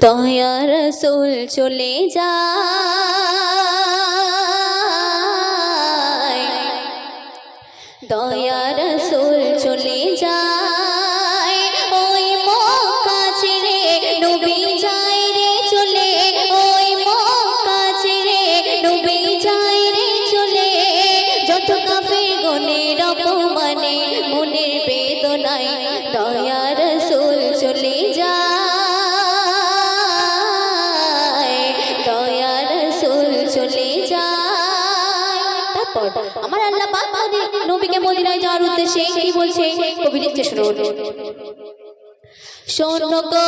দয়া রসুল চলে যায় দয়া রসুল চলে যায় আমার আল্লাহ পাক নবীকে মদিনায় যাওয়ার উদ্দেশ্যে কি বলছে? কবি লিখছে শুনুন শোনো গো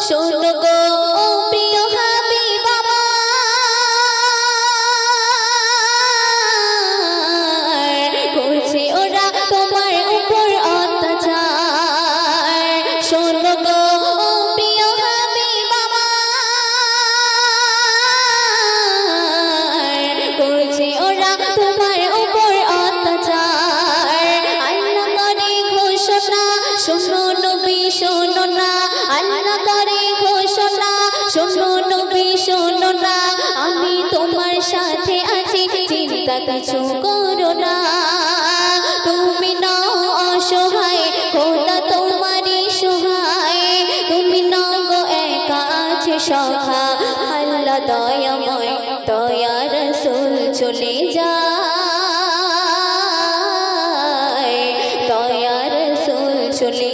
শোনো গো না আল্লাহ করে ঘোষণা। শোনো নবী, শোনো না, আমি তোমার সাথে আছি, চিন্তা কিছু করো না। তুমি নাও অসহায়, খোদা তোমারই সহায়। তুমি নাও গো একা আছে সখা, আল্লাহ দয়াময় চলে রসুল চলে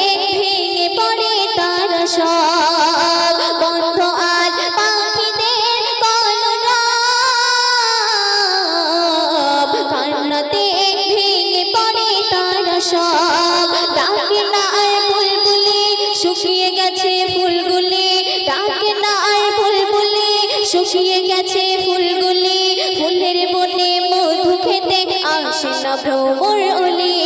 শুকিয়ে গেছে ফুলগুলি ডাকে না আর বুলবুলি। শুকিয়ে গেছে ফুলগুলি, ফুলের বনে মধু খেতে আসে না ভ্রমর অলি।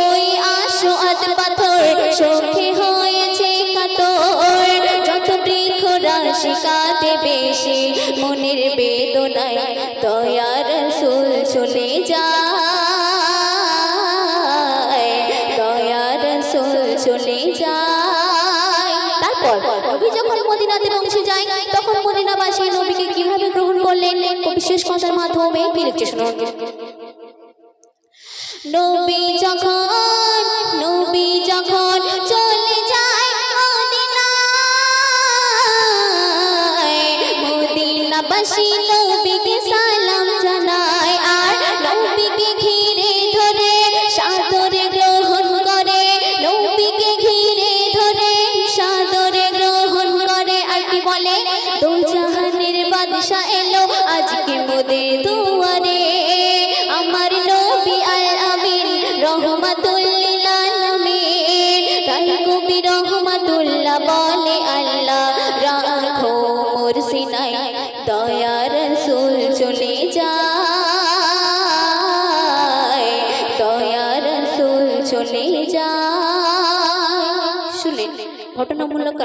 ওই আসো আদ পাথর, সখে হয়েছে কাতর। যত বৃক্ষ রাশি কাটে বেশি মনের বেদনায় দয়া রসুল চলে যায়। তারপর নবী যখন মদিনাতে পৌঁছে যায়। তখন মদিনাবাসী নবীকে কীভাবে গ্রহণ করলেন বিশেষ কথার মাধ্যমে নবী যখন নবী যখন চলে যায় মদিনাবাসী বাদশা এলো আজকে মোদের দুয়ারে। আমার নবী আল আমিন। রহমাতুল্লিল আলামিন তাই কবি রহমাতুল্লাহ বলে আল্লাহ, রাখো মোর সিনাই, দয়া রসুল চলে যায়। দয়া রসুল চলে যায়। শুনেন, ঘটনামূলক